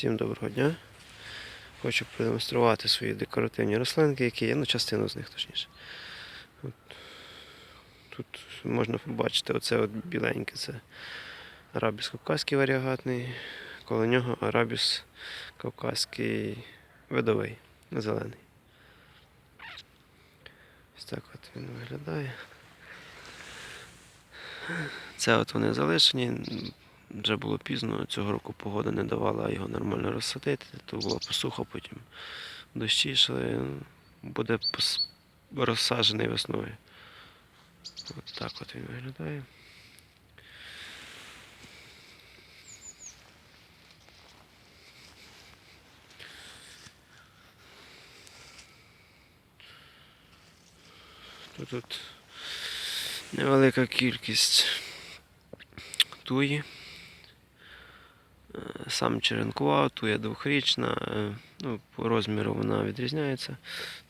Всім доброго дня. Хочу продемонструвати свої декоративні рослинки, які є, ну частину з них точніше. От. Тут можна побачити оце от біленьке, це арабіс кавказький варіагатний, коло нього арабіс кавказький видовий, зелений. Ось так от він виглядає. Це от вони залишені. Вже було пізно, цього року погода не давала його нормально розсадити, то була посуха, потім дощі йшли. Буде розсаджений весною. От так от він виглядає. Тут невелика кількість туї. Е, Сам черенкував, туя двохрічна. е, Ну, по розміру вона відрізняється,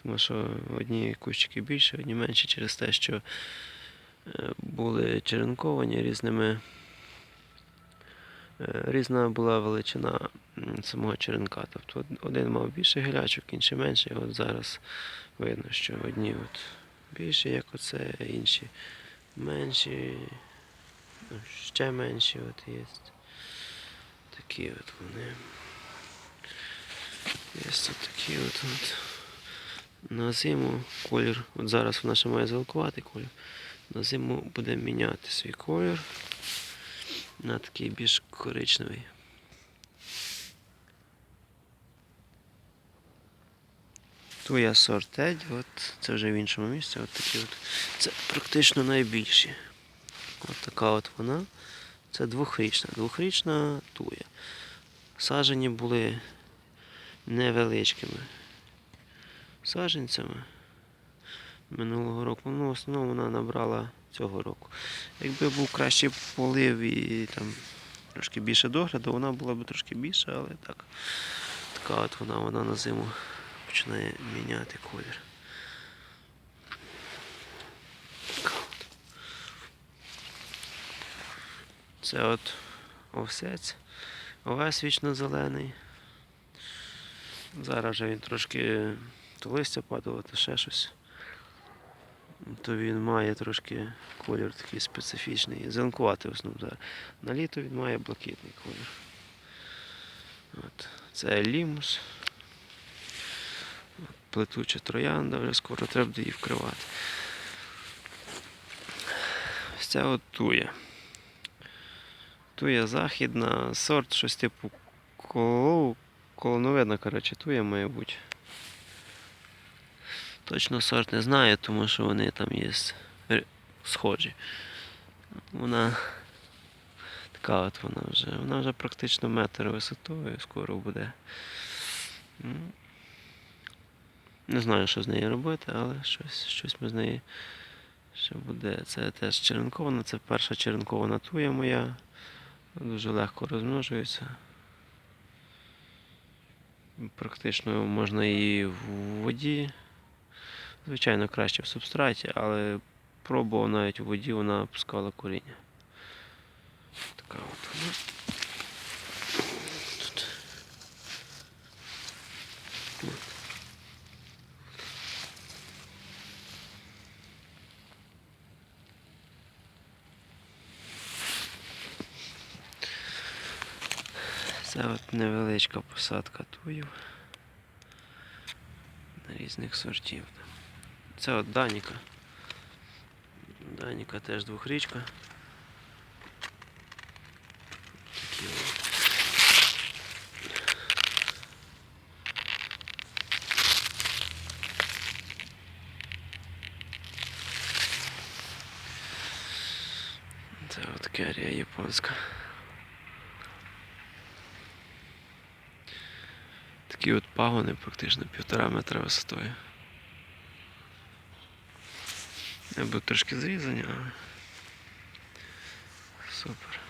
тому що одні кущики більше, одні менші через те, що е, були черенковані різними. Різна була величина самого черенка. Тобто один мав більше гілячок, інший менше. От зараз видно, що одні от більші, як оце, інші менші, ну, ще менші от є. Такі от вони. Є тут такі от, от. На зиму колір, от зараз вона ще має зеленкуватий колір. На зиму буде міняти свій колір на такий більш коричневий. Туя сортедь, от це вже в іншому місці. От такі от. Це практично найбільші. От така от вона. Це двохрічна. Двохрічна туя. Сажені були невеличкими саженцями минулого року. Ну, в основному вона набрала цього року. Якби був кращий полив і там трошки більше догляду, вона була б трошки більша, але так. Така от вона, вона на зиму починає міняти колір. Така от. Це от овсець. Овес вічно зелений. Зараз вже він трошки то листя падало, то ще щось. То він має трошки колір такий специфічний. Зеленкуватий в основному. На літо він має блакитний колір. От. Це лімус. Плетуча троянда, вже скоро треба її вкривати. Ось ця от туя. Туя західна, сорт, щось типу коло, колоновидна, коротше, туя має. Точно сорт не знаю, тому що вони там є схожі. Вона така от вона вже. Вона вже практично метр висотою скоро буде. Не знаю, що з нею робити, але щось, щось ми з нею ще буде. Це теж черенкована, це перша черенкована туя моя. Дуже легко розмножується. Практично можна її в воді. Звичайно, краще в субстраті, але пробував навіть у воді, вона пускала коріння. Така от вона. Тут. От. Це от невеличка посадка туїв на різних сортів. Це от Даніка. Даніка теж двохрічка. Такі. Це от керія японська. Такі от пагони практично півтора метра висотою. Я був трошки зрізані, але супер.